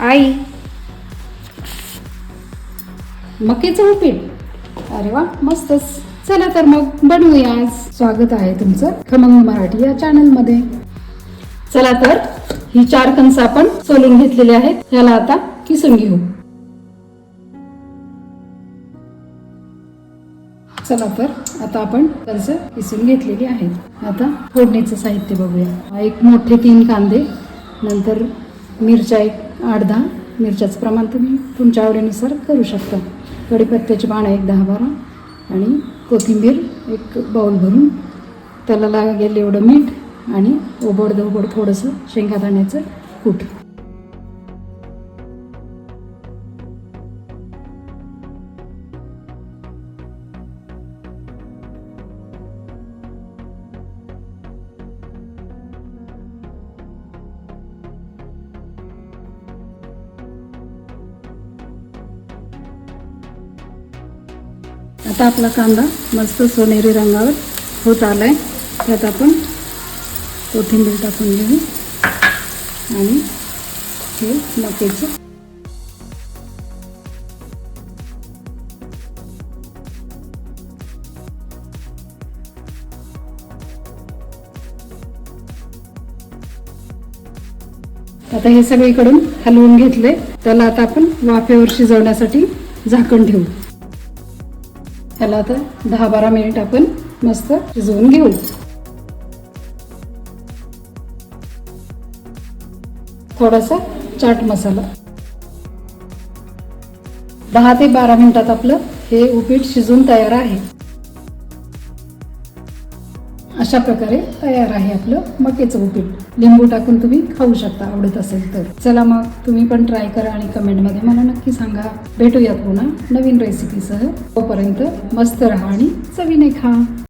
आई. मकेचं उपीट. अरे वा मस्तच. चला तर मग बनवूया आज. स्वागत आहे तुमचं खमंग मराठी या चॅनलमध्ये चला तर ही चार कणस आपण सोलून घेतलेली आहेत. याला आता किसून घेऊ. चला तर आता आपण कर्ज किसून घेतलेली आहेत. आता फोडणीचं साहित्य बघूया. एक मोठे तीन कांदे नंतर मिरच्या एक आठ दहा मिरच्याचं प्रमाण तुम्ही तुमच्या आवडीनुसार करू शकता. कढीपत्त्याची पानं एक दहा बारा आणि कोथिंबीर एक बाऊल भरून त्याला लागेल एवढं मीठ आणि ओबड थोडंसं शेंगादाण्याचं कूट. आता आपला कांदा मस्त सोनेरी रंगावर होत आलाय. त्यात आपण कोथिंबीर टाकून घेऊ. आणि हे मकेचं आता हे सगळीकडून हलवून घेतले त्याला आता आपण वाफेवर शिजवण्यासाठी झाकण ठेवू. ह्याला आता दहा बारा मिनिट आपण मस्त शिजवून घेऊ. थोडासा चाट मसाला. दहा ते बारा मिनिटात आपलं हे उपीट शिजून तयार आहे. अशा प्रकारे तयार आहे आपलं मकेचं उपीट. लिंबू टाकून तुम्ही खाऊ शकता आवडत असेल तर. चला मग तुम्ही पण ट्राय करा आणि कमेंटमध्ये मला नक्की सांगा. भेटूयात पुन्हा नवीन रेसिपीसह तोपर्यंत मस्त राहा आणि चवीने खा.